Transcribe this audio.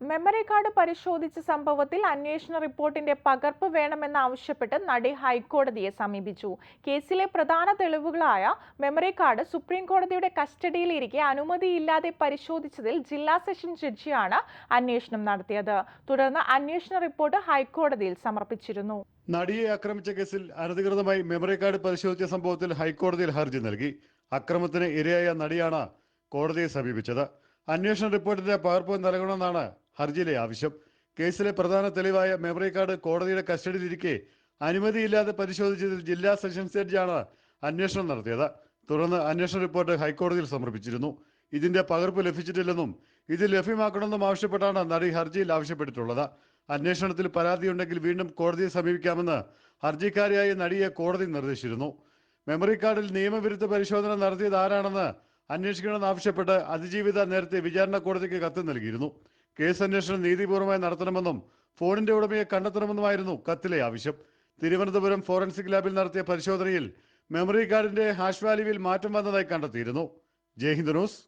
Memory card പരിശോധിച്ച സംഭവത്തിൽ അന്വേഷണ റിപ്പോർട്ടിന്റെ പകർപ്പ് വേണമെന്നാവശ്യപ്പെട്ട് നടി ഹൈക്കോടതിയെ സമീപിച്ചു. കേസിലെ പ്രധാന തെളിവുകളായ മെമ്മറി കാർഡ് സുപ്രീം കോടതിയുടെ കസ്റ്റഡിയിലിരിക്കെ അനുമതിയില്ലാതെ പരിശോധിച്ചതിൽ ജില്ലാ സെഷൻ ജഡ്ജിയാണ് അന്വേഷണം നടത്തിയത്. തുടർന്ന് അന്വേഷണ റിപ്പോർട്ട് ഹൈക്കോടതിയിൽ സമർപ്പിച്ചിരുന്നു. നടിയെ ആക്രമിച്ച കേസിൽ അനധികൃതമായി മെമ്മറി കാർഡ് പരിശോധിച്ച സംഭവത്തിൽ ഹൈക്കോടതിയിൽ ഹർജി നൽകി. അക്രമത്തിന് ഇരയായ നടിയാണ് കോടതിയെ സമീപിച്ചത്. അന്വേഷണ റിപ്പോർട്ടിന്റെ പകർപ്പ് നൽകണമെന്നാണ് ഹർജിയിലെ ആവശ്യം. കേസിലെ പ്രധാന തെളിവായ മെമ്മറി കാർഡ് കോടതിയുടെ കസ്റ്റഡിയിലിരിക്കെ അനുമതിയില്ലാതെ പരിശോധിച്ചതിൽ ജില്ലാ സെഷൻസ് ജഡ്ജിയാണ് അന്വേഷണം നടത്തിയത്. തുടർന്ന് അന്വേഷണ റിപ്പോർട്ട് ഹൈക്കോടതിയിൽ സമർപ്പിച്ചിരുന്നു. ഇതിന്റെ പകർപ്പ് ലഭിച്ചിട്ടില്ലെന്നും ഇത് ലഭ്യമാക്കണമെന്നും ആവശ്യപ്പെട്ടാണ് നടി ഹർജിയിൽ ആവശ്യപ്പെട്ടിട്ടുള്ളത്. അന്വേഷണത്തിൽ പരാതിയുണ്ടെങ്കിൽ വീണ്ടും കോടതിയെ സമീപിക്കാമെന്ന് ഹർജിക്കാരിയായ നടിയെ കോടതി നിർദ്ദേശിച്ചിരുന്നു. മെമ്മറി കാർഡിൽ നിയമവിരുദ്ധ പരിശോധന നടത്തിയത് ആരാണെന്ന് അന്വേഷിക്കണമെന്ന് ആവശ്യപ്പെട്ട് അതിജീവിത നേരത്തെ വിചാരണ കോടതിക്ക് കത്ത് നൽകിയിരുന്നു. കേസ് അന്വേഷണം നീതിപൂർവമായി നടത്തണമെന്നും ഫോണിന്റെ ഉടമയെ കണ്ടെത്തണമെന്നുമായിരുന്നു കത്തിലെ ആവശ്യം. തിരുവനന്തപുരം ഫോറൻസിക് ലാബിൽ നടത്തിയ പരിശോധനയിൽ മെമ്മറി കാർഡിന്റെ ഹാഷ് വാല്യൂവിൽ മാറ്റം വന്നതായി കണ്ടെത്തിയിരുന്നു. ജയ്ഹിന്ദ് ന്യൂസ്